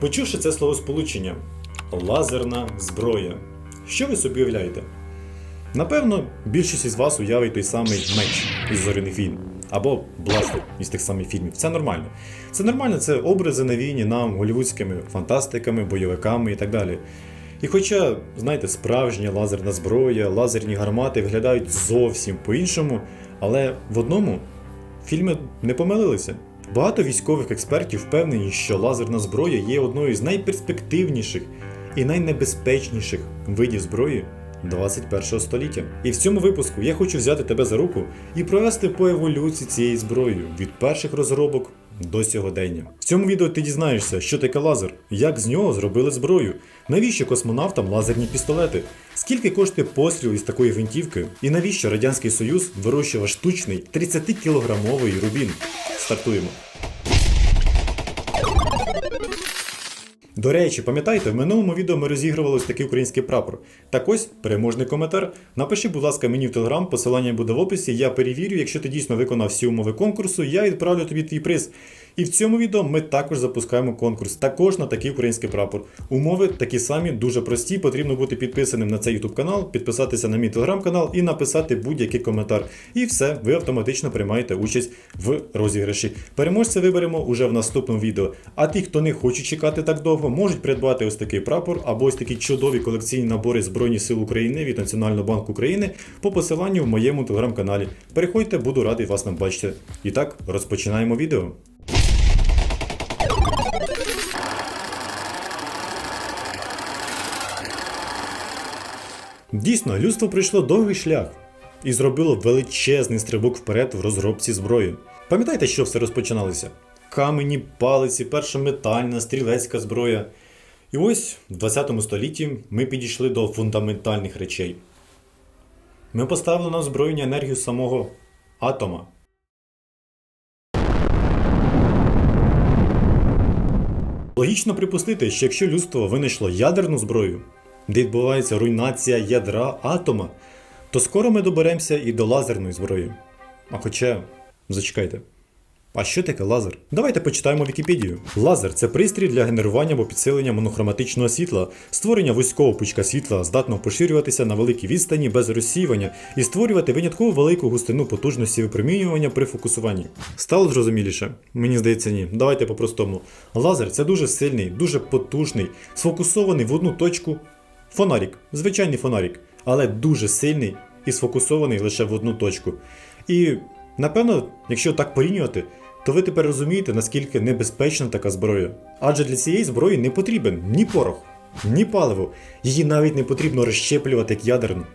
Почувши це словосполучення лазерна зброя, що ви собі уявляєте? Напевно, більшість із вас уявить той самий меч із зоряних війн або бластер із тих самих фільмів. Це нормально. Це нормально, це образи навіяні нам голівудськими фантастиками, бойовиками і так далі. І хоча, знаєте, справжня лазерна зброя, лазерні гармати виглядають зовсім по-іншому, але в одному фільми не помилилися. Багато військових експертів впевнені, що лазерна зброя є одною з найперспективніших і найнебезпечніших видів зброї 21 століття. І в цьому випуску я хочу взяти тебе за руку і провести по еволюції цієї зброї від перших розробок до сьогодення. В цьому відео ти дізнаєшся, що таке лазер, як з нього зробили зброю, навіщо космонавтам лазерні пістолети, скільки коштує постріл із такої гвинтівки, і навіщо Радянський Союз вирощував штучний 30-кілограмовий рубін. Стартуємо. До речі, пам'ятаєте, в минулому відео ми розігрували такий український прапор. Так ось переможний коментар. Напиши, будь ласка, мені в телеграм, посилання буде в описі. Я перевірю, якщо ти дійсно виконав всі умови конкурсу, я відправлю тобі твій приз. І в цьому відео ми також запускаємо конкурс, також на такий український прапор. Умови такі самі, дуже прості. Потрібно бути підписаним на цей YouTube канал, підписатися на мій телеграм-канал і написати будь-який коментар. І все, ви автоматично приймаєте участь в розіграші. Переможця виберемо уже в наступному відео. А ті, хто не хоче чекати так довго, можуть придбати ось такий прапор або ось такі чудові колекційні набори Збройні Сил України від Національного банку України по посиланню в моєму телеграм-каналі. Переходьте, буду радий вас там бачити. І так, розпочинаємо відео. Дійсно, людство пройшло довгий шлях і зробило величезний стрибок вперед в розробці зброї. Пам'ятаєте, що все розпочиналося? Камені, палиці, перша метальна, стрілецька зброя. І ось в 20 столітті ми підійшли до фундаментальних речей. Ми поставили на озброєння енергію самого атома. Логічно припустити, що якщо людство винайшло ядерну зброю, де відбувається руйнація ядра атома, то скоро ми доберемося і до лазерної зброї. А хоча, зачекайте. А що таке лазер? Давайте почитаємо Вікіпедію. Лазер це пристрій для генерування або підсилення монохроматичного світла, створення вузького пучка світла, здатного поширюватися на великій відстані без розсіювання і створювати винятково велику густину потужності випромінювання при фокусуванні. Стало зрозуміліше? Мені здається, ні. Давайте по-простому. Лазер це дуже сильний, дуже потужний, сфокусований в одну точку фонарик, звичайний фонарик, але дуже сильний і сфокусований лише в одну точку. І напевно, якщо так порівнювати, то ви тепер розумієте, наскільки небезпечна така зброя. Адже для цієї зброї не потрібен ні порох, ні паливо, її навіть не потрібно розщеплювати як ядерну.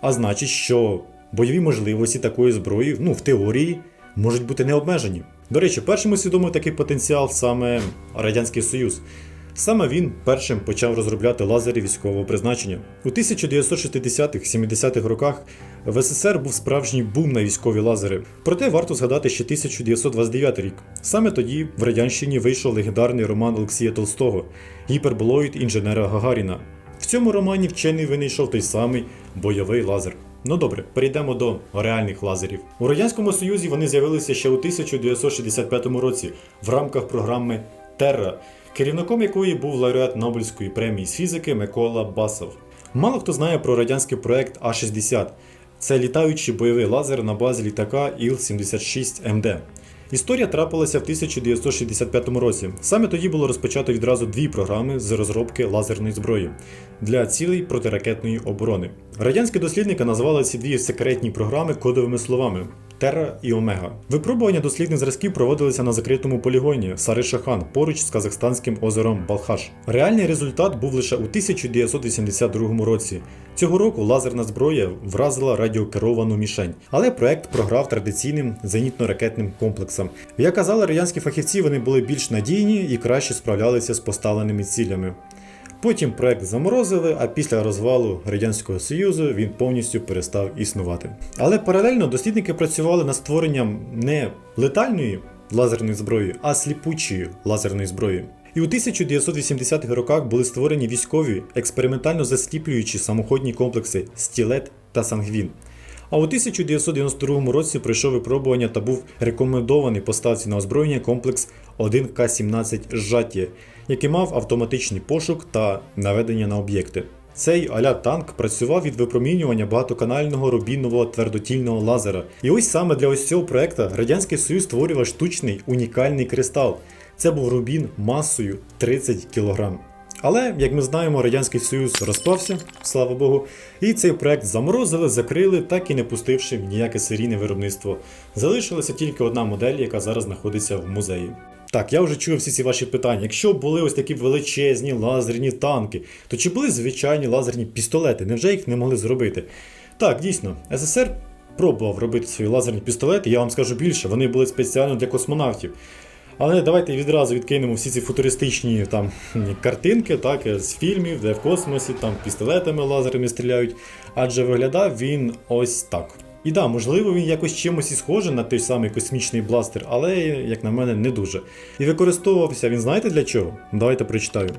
А значить, що бойові можливості такої зброї, ну, в теорії, можуть бути необмежені. До речі, першим усвідомив такий потенціал саме Радянський Союз. Саме він першим почав розробляти лазери військового призначення. У 1960-70-х роках в СССР був справжній бум на військові лазери. Проте варто згадати ще 1929 рік. Саме тоді в Радянщині вийшов легендарний роман Олексія Толстого Гіперболоїд інженера Гагаріна. В цьому романі вчений винайшов той самий бойовий лазер. Ну добре, перейдемо до реальних лазерів. У Радянському Союзі вони з'явилися ще у 1965 році в рамках програми Терра, керівником якої був лауреат Нобелівської премії з фізики Микола Басов. Мало хто знає про радянський проект А-60. Це літаючий бойовий лазер на базі літака Іл-76МД. Історія трапилася в 1965 році. Саме тоді було розпочато відразу дві програми з розробки лазерної зброї для цілей протиракетної оборони. Радянські дослідники назвали ці дві секретні програми кодовими словами. Терра і Омега. Випробування дослідних зразків проводилися на закритому полігоні Сари-Шахан поруч з казахстанським озером Балхаш. Реальний результат був лише у 1982 році. Цього року лазерна зброя вразила радіокеровану мішень, але проект програв традиційним зенітно-ракетним комплексам. Як казали радянські фахівці, вони були більш надійні і краще справлялися з поставленими цілями. Потім проект заморозили, а після розвалу Радянського Союзу він повністю перестав існувати. Але паралельно дослідники працювали над створенням не летальної лазерної зброї, а сліпучої лазерної зброї. І у 1980-х роках були створені військові експериментально засліплюючі самоходні комплекси Стілет та Сангвін. А у 1992 році пройшов випробування та був рекомендований поставці на озброєння комплекс 1К-17 «Жаття», який мав автоматичний пошук та наведення на об'єкти. Цей аля танк працював від випромінювання багатоканального рубінового твердотільного лазера. І ось саме для ось цього проекту Радянський Союз створював штучний унікальний кристал. Це був рубін масою 30 кг. Але, як ми знаємо, Радянський Союз розпався, слава Богу, і цей проект заморозили, закрили, так і не пустивши в ніяке серійне виробництво. Залишилася тільки одна модель, яка зараз знаходиться в музеї. Так, я вже чув всі ці ваші питання. Якщо були ось такі величезні лазерні танки, то чи були звичайні лазерні пістолети? Невже їх не могли зробити? Так, дійсно, СССР пробував робити свої лазерні пістолети, я вам скажу більше, вони були спеціально для космонавтів. Але давайте відразу відкинемо всі ці футуристичні там картинки, так, з фільмів, де в космосі там пістолетами лазерами стріляють. Адже виглядав він ось так. І да, можливо, він якось чимось і схожий на той самий космічний бластер, але, як на мене, не дуже. І використовувався він знаєте для чого? Давайте прочитаю.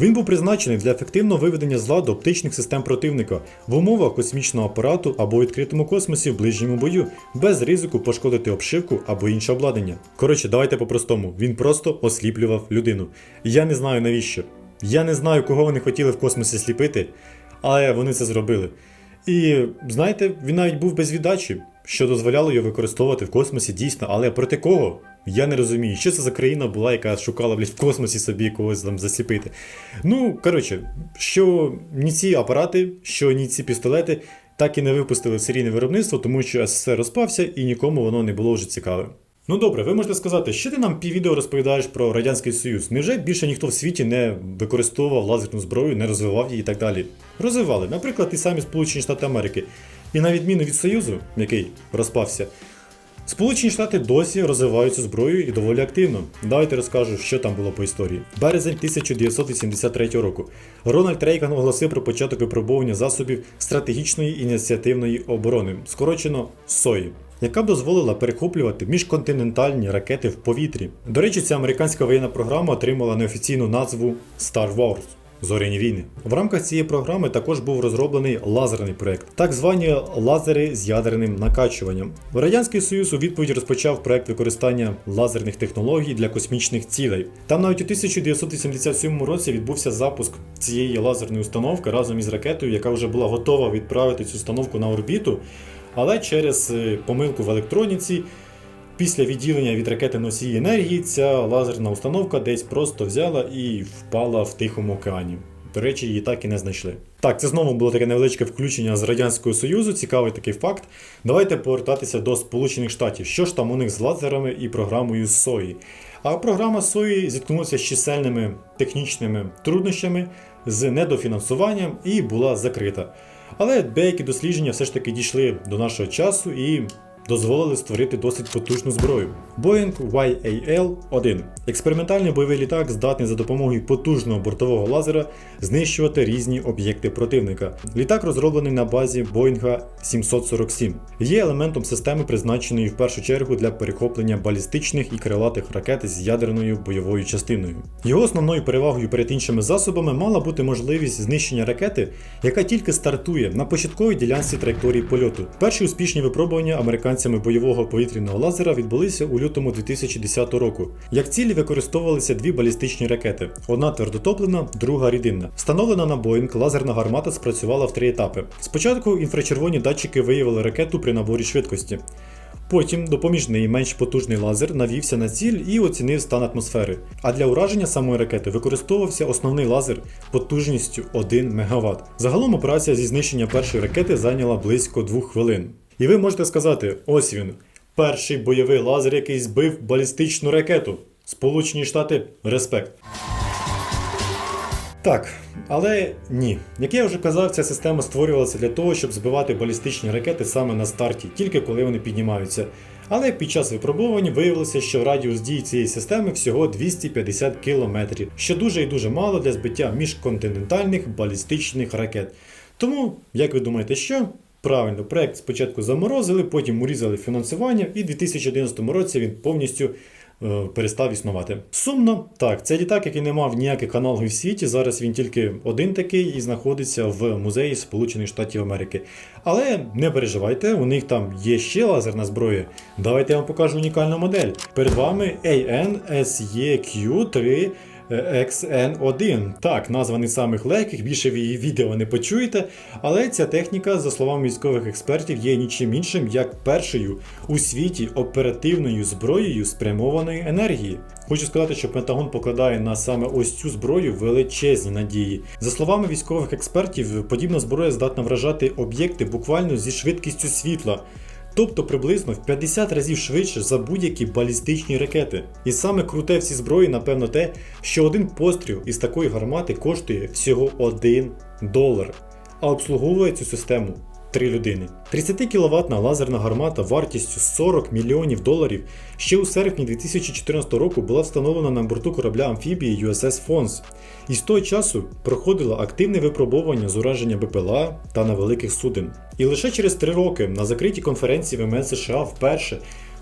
Він був призначений для ефективного виведення з ладу оптичних систем противника в умовах космічного апарату або відкритому космосі в ближньому бою, без ризику пошкодити обшивку або інше обладнання. Коротше, давайте по-простому. Він просто осліплював людину. Я не знаю навіщо. Я не знаю, кого вони хотіли в космосі сліпити, але вони це зробили. І знаєте, він навіть був без віддачі, що дозволяло його використовувати в космосі дійсно, але проти кого? Я не розумію, що це за країна була, яка шукала блядь, в космосі собі когось там засліпити. Ну, коротше, що ні ці апарати, що ні ці пістолети так і не випустили серійне виробництво, тому що СССР розпався і нікому воно не було вже цікаве. Ну добре, ви можете сказати, що ти нам піввідео розповідаєш про Радянський Союз? Невже більше ніхто в світі не використовував лазерну зброю, не розвивав її і так далі? Розвивали, наприклад, ті самі Сполучені Штати Америки. І на відміну від Союзу, який розпався, Сполучені Штати досі розвивають цю зброю і доволі активно. Давайте розкажу, що там було по історії. Березень 1983 року. Рональд Рейган оголосив про початок випробування засобів стратегічної ініціативної оборони, скорочено СОІ. Яка б дозволила перехоплювати міжконтинентальні ракети в повітрі. До речі, ця американська воєнна програма отримала неофіційну назву Star Wars. Зоряні війни. В рамках цієї програми також був розроблений лазерний проект, так звані лазери з ядерним накачуванням. Радянський Союз у відповідь розпочав проект використання лазерних технологій для космічних цілей. Там навіть у 1987 році відбувся запуск цієї лазерної установки разом із ракетою, яка вже була готова відправити цю установку на орбіту, але через е, помилку в електроніці. Після відділення від ракети носії енергії ця лазерна установка десь просто взяла і впала в Тихому океані. До речі, її так і не знайшли. Так, це знову було таке невеличке включення з Радянського Союзу, цікавий такий факт. Давайте повертатися до Сполучених Штатів. Що ж там у них з лазерами і програмою СОІ? А програма СОІ зіткнулася з чисельними технічними труднощами, з недофінансуванням і була закрита. Але деякі дослідження все ж таки дійшли до нашого часу і дозволили створити досить потужну зброю. Boeing YAL-1 експериментальний бойовий літак здатний за допомогою потужного бортового лазера знищувати різні об'єкти противника. Літак розроблений на базі Boeing 747. Є елементом системи, призначеної в першу чергу для перехоплення балістичних і крилатих ракет з ядерною бойовою частиною. Його основною перевагою перед іншими засобами мала бути можливість знищення ракети, яка тільки стартує на початковій ділянці траєкторії польоту. Перші успішні випробування американцями бойового повітряного лазера відбулися у лютому 2010 року. Як цілі використовувалися дві балістичні ракети: одна твердотоплена, друга рідинна. Встановлена на Боїнг лазерна гармата спрацювала в три етапи. Спочатку інфрачервоні датчики виявили ракету при наборі швидкості. Потім допоміжний менш потужний лазер навівся на ціль і оцінив стан атмосфери. А для ураження самої ракети використовувався основний лазер потужністю 1 МВт. Загалом операція зі знищення першої ракети зайняла близько 2 хвилин. І ви можете сказати: ось він, перший бойовий лазер, який збив балістичну ракету. Сполучені Штати, респект. Так, але ні. Як я вже казав, ця система створювалася для того, щоб збивати балістичні ракети саме на старті, тільки коли вони піднімаються. Але під час випробувань виявилося, що радіус дії цієї системи всього 250 км, що дуже і дуже мало для збиття міжконтинентальних балістичних ракет. Тому, як ви думаєте, що? Правильно, проект спочатку заморозили, потім урізали фінансування, і в 2011 році він повністю е, перестав існувати. Сумно, так, це літак, який не мав ніяких аналогів в світі. Зараз він тільки один такий і знаходиться в музеї Сполучених Штатів Америки. Але не переживайте, у них там є ще лазерна зброя. Давайте я вам покажу унікальну модель. Перед вами AN SEQ3 е, XN1. Так, назва не самих легких, більше ви її відео не почуєте. Але ця техніка, за словами військових експертів, є нічим іншим як першою у світі оперативною зброєю спрямованої енергії. Хочу сказати, що Пентагон покладає на саме ось цю зброю величезні надії. За словами військових експертів, подібна зброя здатна вражати об'єкти буквально зі швидкістю світла. Тобто приблизно в 50 разів швидше за будь-які балістичні ракети. І саме круте всі зброї, напевно, те, що один постріл із такої гармати коштує всього 1 долар, а обслуговує цю систему 3 людини. 30 кіловатна лазерна гармата вартістю 40 мільйонів доларів ще у серпні 2014 року була встановлена на борту корабля амфібії USS Фонс і з того часу проходила активне випробовування з ураження БПЛА та на великих суден. І лише через 3 роки на закритій конференції ВМС США вперше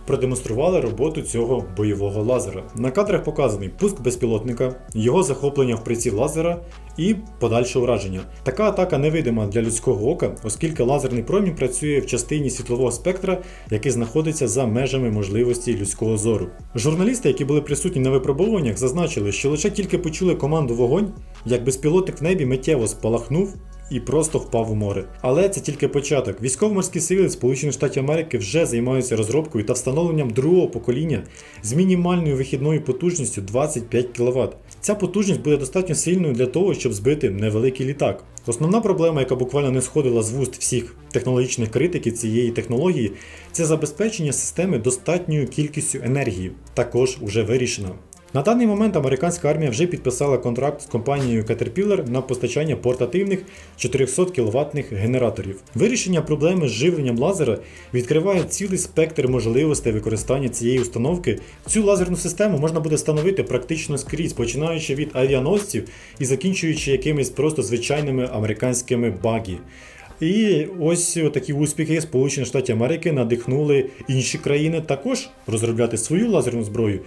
продемонстрували роботу цього бойового лазера. На кадрах показаний пуск безпілотника, його захоплення в приціл лазера і подальше ураження. Така атака невидима для людського ока, оскільки лазерний промінь працює в частині світлового спектра, який знаходиться за межами можливості людського зору. Журналісти, які були присутні на випробуваннях, зазначили, що лише тільки почули команду вогонь, як безпілотник в небі миттєво спалахнув і просто впав у море. Але це тільки початок. Військово-морські сили Сполучених Штатів Америки вже займаються розробкою та встановленням другого покоління з мінімальною вихідною потужністю 25 кВт. Ця потужність буде достатньо сильною для того, щоб збити невеликий літак. Основна проблема, яка буквально не сходила з вуст всіх технологічних критиків цієї технології, це забезпечення системи достатньою кількістю енергії. Також уже вирішено. На даний момент американська армія вже підписала контракт з компанією Caterpillar на постачання портативних 400 кВт генераторів. Вирішення проблеми з живленням лазера відкриває цілий спектр можливостей використання цієї установки. Цю лазерну систему можна буде встановити практично скрізь, починаючи від авіаносців і закінчуючи якимись просто звичайними американськими багі. І ось такі успіхи Сполучених Штатів Америки надихнули інші країни також розробляти свою лазерну зброю.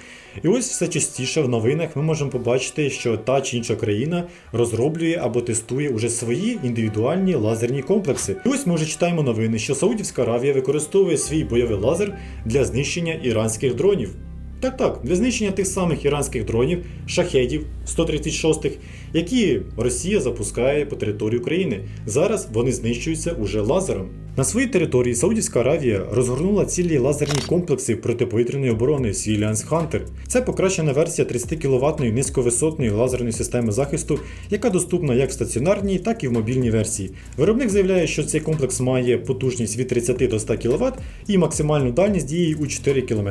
І ось все частіше в новинах ми можемо побачити, що та чи інша країна розроблює або тестує уже свої індивідуальні лазерні комплекси. І ось ми вже читаємо новини, що Саудівська Аравія використовує свій бойовий лазер для знищення іранських дронів. Так, так, для знищення тих самих іранських дронів, шахедів 136-х, які Росія запускає по території України. Зараз вони знищуються уже лазером. На своїй території Саудівська Аравія розгорнула цілі лазерні комплекси протиповітряної оборони Sealiance Hunter. Це покращена версія 30 кВт низьковисотної лазерної системи захисту, яка доступна як в стаціонарній, так і в мобільній версії. Виробник заявляє, що цей комплекс має потужність від 30 до 100 кВт і максимальну дальність дії у 4 км.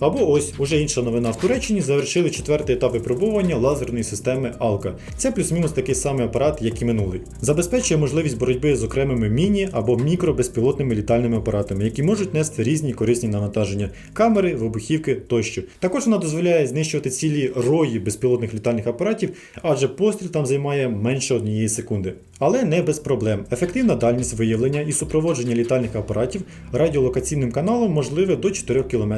Або ось уже інша новина в Туреччині завершили четвертий етап випробування лазерної системи Алка. Це плюс-мінус такий самий апарат, як і минулий. Забезпечує можливість боротьби з окремими міні або мікробезпілотними літальними апаратами, які можуть нести різні корисні навантаження, камери, вибухівки тощо. Також вона дозволяє знищувати цілі рої безпілотних літальних апаратів, адже постріл там займає менше однієї секунди. Але не без проблем. Ефективна дальність виявлення і супроводження літальних апаратів радіолокаційним каналом можливе до 4 км,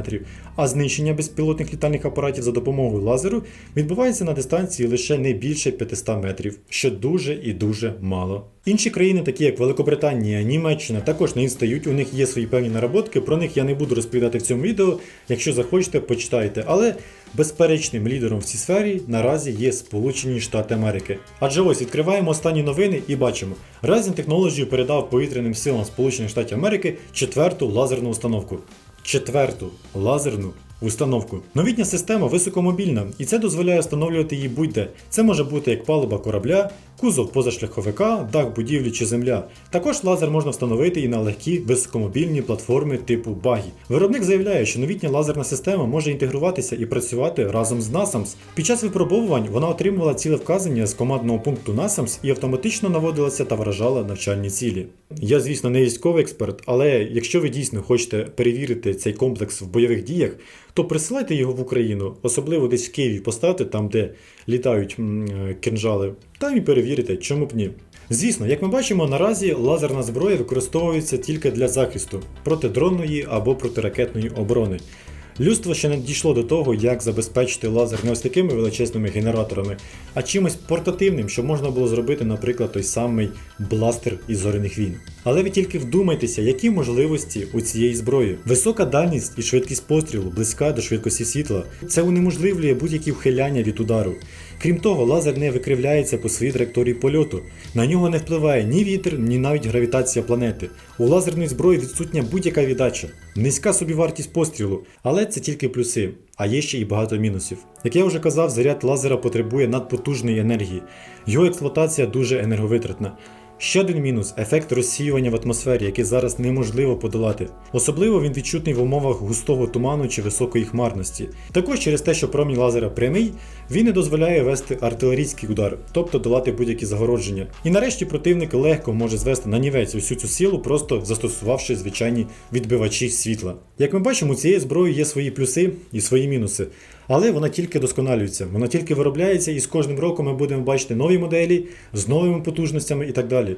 а знищення безпілотних літальних апаратів за допомогою лазеру відбувається на дистанції лише не більше 500 метрів, що дуже і дуже мало. Інші країни, такі як Великобританія, Німеччина, також не відстають, у них є свої певні наработки. Про них я не буду розповідати в цьому відео. Якщо захочете, почитайте. Але безперечним лідером в цій сфері наразі є Сполучені Штати Америки. Адже ось відкриваємо останні новини і бачимо, Rising Technology передав повітряним силам Сполучених Штатів Америки четверту лазерну установку. Четверту лазерну установку. Новітня система високомобільна, і це дозволяє встановлювати її будь-де. Це може бути як палуба корабля, кузов позашляховика, дах будівлі чи земля. Також лазер можна встановити і на легкі високомобільні платформи типу багі. Виробник заявляє, що новітня лазерна система може інтегруватися і працювати разом з NASAMS. Під час випробовувань вона отримувала ціле вказання з командного пункту NASAMS і автоматично наводилася та вражала навчальні цілі. Я, звісно, не військовий експерт, але якщо ви дійсно хочете перевірити цей комплекс в бойових діях, то присилайте його в Україну, особливо десь в Києві поставте, там де літають е, кинжали, там і перевірите, чому б ні. Звісно, як ми бачимо, наразі лазерна зброя використовується тільки для захисту протидронної або протиракетної оборони. Людство ще не дійшло до того, як забезпечити лазер не ось такими величезними генераторами, а чимось портативним, що можна було зробити, наприклад, той самий бластер із зоряних війн. Але ви тільки вдумайтеся, які можливості у цієї зброї. Висока дальність і швидкість пострілу близька до швидкості світла. Це унеможливлює будь-які вхиляння від удару. Крім того, лазер не викривляється по своїй траєкторії польоту. На нього не впливає ні вітер, ні навіть гравітація планети. У лазерної зброї відсутня будь-яка віддача, низька собівартість пострілу, але це тільки плюси, а є ще і багато мінусів. Як я вже казав, заряд лазера потребує надпотужної енергії. Його експлуатація дуже енерговитратна. Ще один мінус ефект розсіювання в атмосфері, який зараз неможливо подолати. Особливо він відчутний в умовах густого туману чи високої хмарності. Також через те, що промінь лазера прямий, він не дозволяє вести артилерійський удар, тобто долати будь-які загородження. І нарешті противник легко може звести на нівець усю цю силу, просто застосувавши звичайні відбивачі світла. Як ми бачимо, у цієї зброї є свої плюси і свої мінуси. Але вона тільки досконалюється, вона тільки виробляється, і з кожним роком ми будемо бачити нові моделі з новими потужностями і так далі.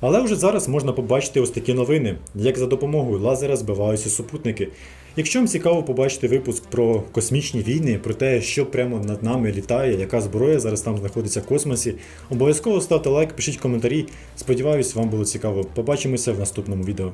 Але вже зараз можна побачити ось такі новини, як за допомогою лазера збиваються супутники. Якщо вам цікаво побачити випуск про космічні війни, про те, що прямо над нами літає, яка зброя зараз там знаходиться в космосі, обов'язково ставте лайк, пишіть коментарі. Сподіваюсь, вам було цікаво. Побачимося в наступному відео.